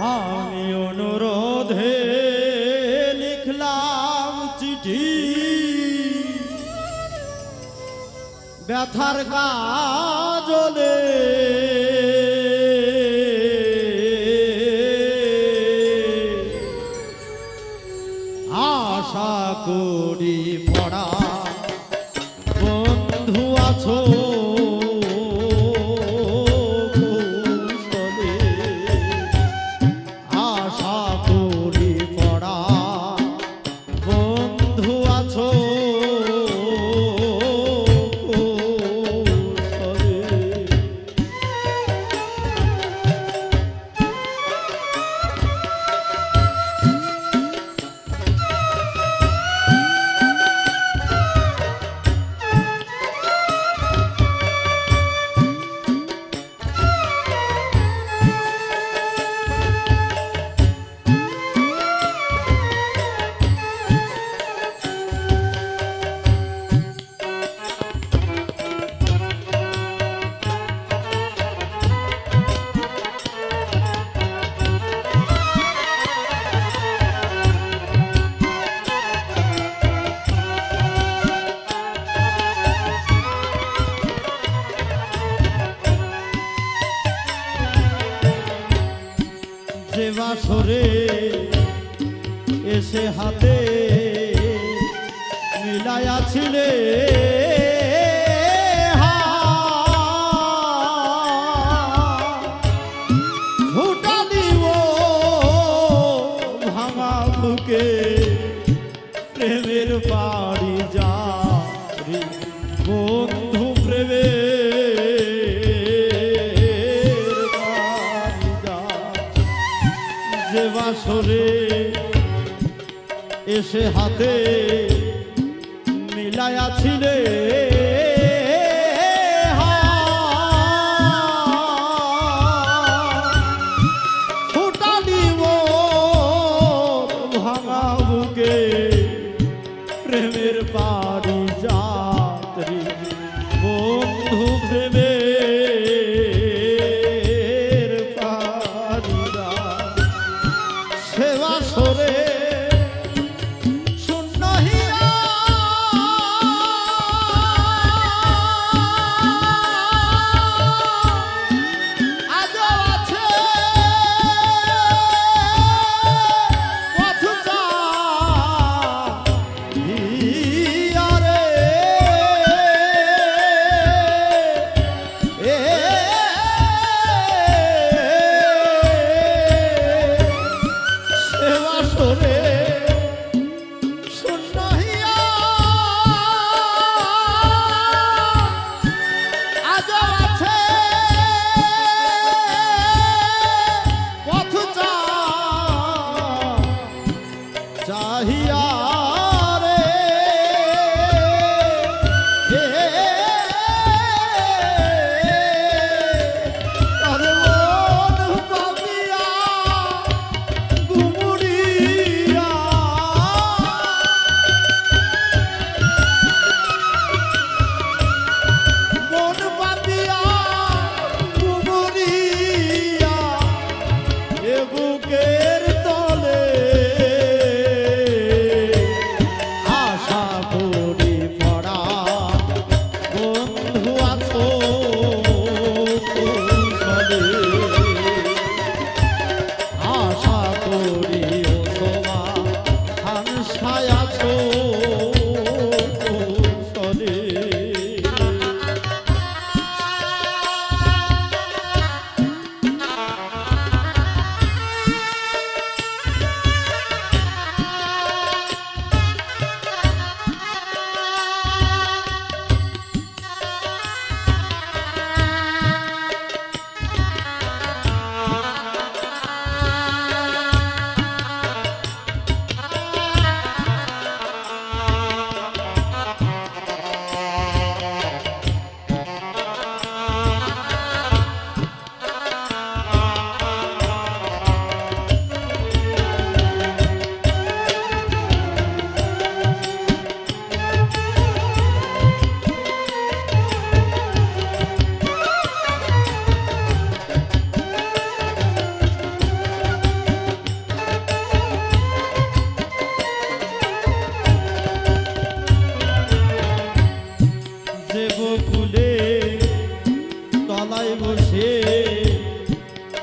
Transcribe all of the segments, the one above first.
আমি অনুরোধে লিখলাম চিঠি। ব্যথার কাজলে আশা করি বাসরে এসে হাতে মিলাইয়াছিলে। প্রেমের বাড়ি যা যে বাসরে এসে হাতে মিলাইয়াছিলে ফুটা দিব ভাঙা বুকে প্রেমের পারি যাত্রী চাহিয়া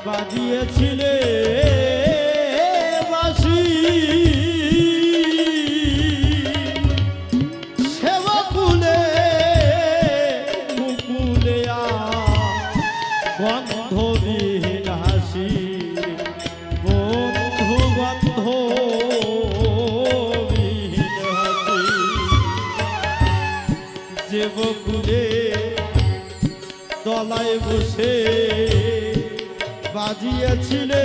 বাজিয়েছিলে। সাজিয়েছিলে।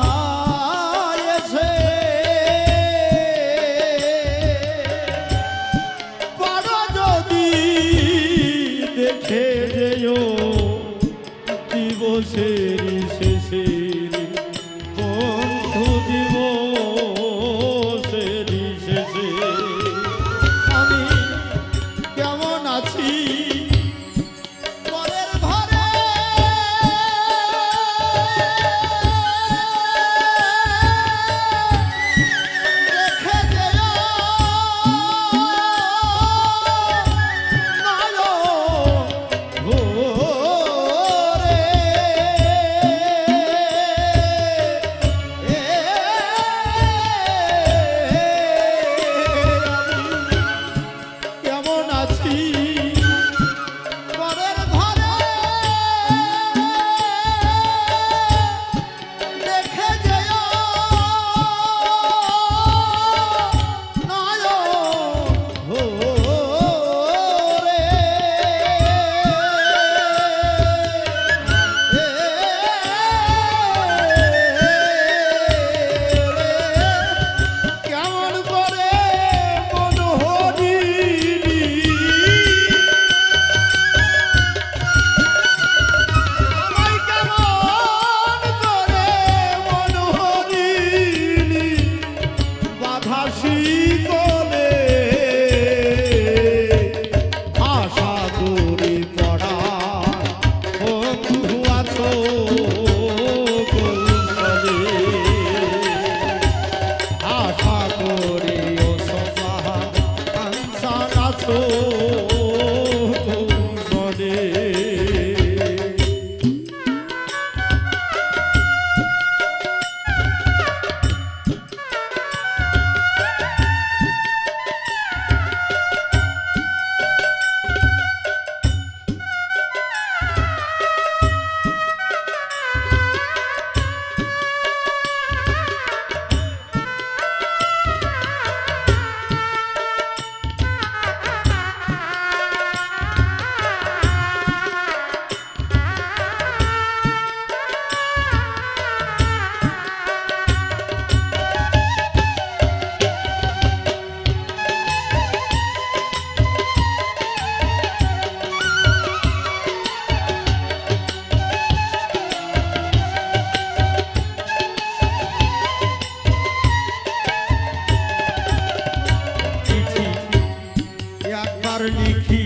একবার লিখি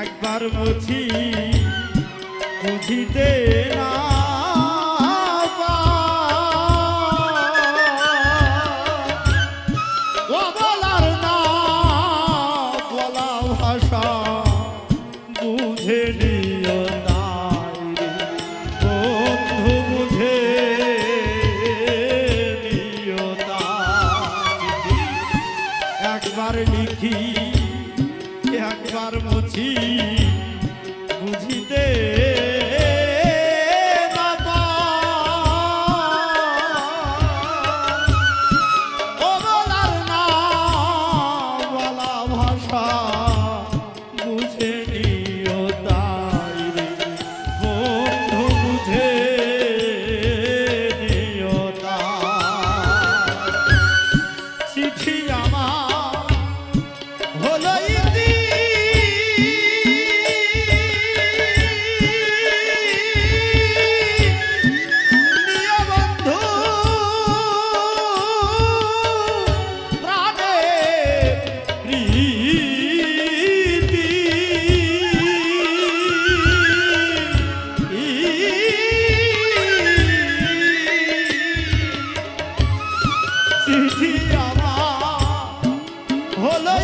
একবার বুঝি বুঝিতে না একবার লিখি একবার মুছি বুঝিতে চিঠি আমার হলো